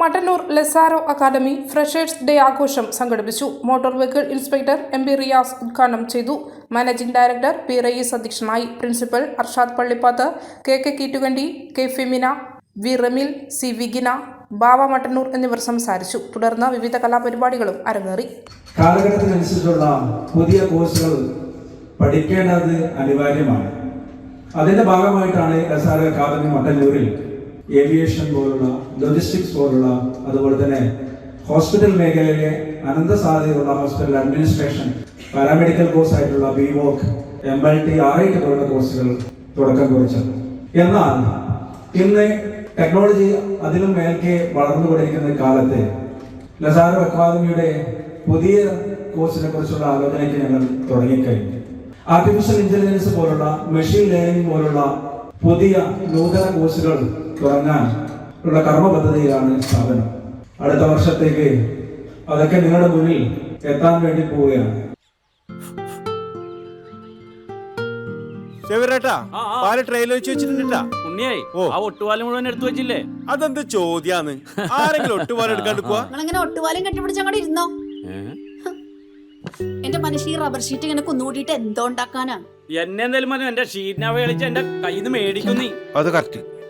മട്ടന്നൂർ ലെസാരോ academy freshers day ആഘോഷം സംഘടിപ്പിച്ചു. Motor vehicle inspector M P Riyas ഉദ്ഘാടനം ചെയ്തു. മാനേജിംഗ് ഡയറക്ടർ പി റയീസ് അധ്യക്ഷനായി. Principal Arshad Pallippath K K Keettukandi K Femina V Ramil C Vigina Bava Mattannur എന്നിവർ സംസാരിച്ചു. തുടർന്ന് വിവിധ കലാപരിപാടികളും അരങ്ങേറി. കാലഘട്ടത്തിനനുസരിച്ചുള്ള പുതിയ കോഴ്സുകൾ പഠിക്കേണ്ടത് അനിവാര്യമാണ്. അതിന്റെ ഭാഗമായിട്ടാണ് അക്കാദമി മട്ടന്നൂരിൽ ഏവിയേഷൻ പോലുള്ള ലോജിസ്റ്റിക്സ് പോലുള്ള അതുപോലെ തന്നെ ഹോസ്പിറ്റൽ മേഖലയിലെ അനന്ത സാധ്യതയുള്ള ഹോസ്പിറ്റൽ അഡ്മിനിസ്ട്രേഷൻ പാരാമെഡിക്കൽ കോഴ്സ് ആയിട്ടുള്ള B voc M L T R I കോഴ്സുകൾ തുടക്കം കുറിച്ചത്. എന്നാൽ ഇന്ന് ടെക്നോളജി അതിലും മേൽക്കെ വളർന്നുകൊണ്ടിരിക്കുന്ന കാലത്ത് ലസാരോ അക്കാദമിയുടെ പുതിയ കോഴ്സിനെ കുറിച്ചുള്ള ആലോചനയ്ക്ക് ഞങ്ങൾ തുടങ്ങിക്കഴിഞ്ഞു. ആർട്ടിഫിഷ്യൽ ഇന്റലിജൻസ് പോലുള്ള മെഷീൻ ലേണിംഗ് പോലുള്ള പുതിയ നൂതന കോഴ്സുകൾ തുടങ്ങാൻ ഉള്ള കർമ്മ പദ്ധതിയിലാണ് സ്ഥാപനം. അടുത്ത വർഷത്തേക്ക് അതൊക്കെ നിങ്ങളുടെ മുന്നിൽ എത്താൻ വേണ്ടി പോവുകയാണ്. പാൽ ട്രെയിലർ വെച്ച് വെച്ചിട്ടുണ്ടാ? ഉണ്ണിയായി ആ ഒട്ടുപാലം മുഴുവൻ എടുത്തു വെച്ചില്ലേ? അതെന്ത് ചോദ്യാന്ന്? ആരെങ്കിലും ഒട്ടുപാലം എടുക്കാൻ എടുക്കുക നിങ്ങളിങ്ങനെ ഒട്ടുപാലം കെട്ടിപ്പിടിച്ച് അങ്ങോട്ട് ഇരുന്നോ? എന്റെ മനുഷ്യ ഈ റബ്ബർ ഷീറ്റ് ഇങ്ങനെ കുന്നുകൂട്ടിയിട്ട് എന്തോ ഉണ്ടാക്കാനാ? എന്നെ എന്തായാലും എന്റെ ഷീറ്റിനാവ കളിച്ച് എന്റെ കയ്യിൽ നിന്ന് മേടിക്കുന്നു. അത് കറക്റ്റ്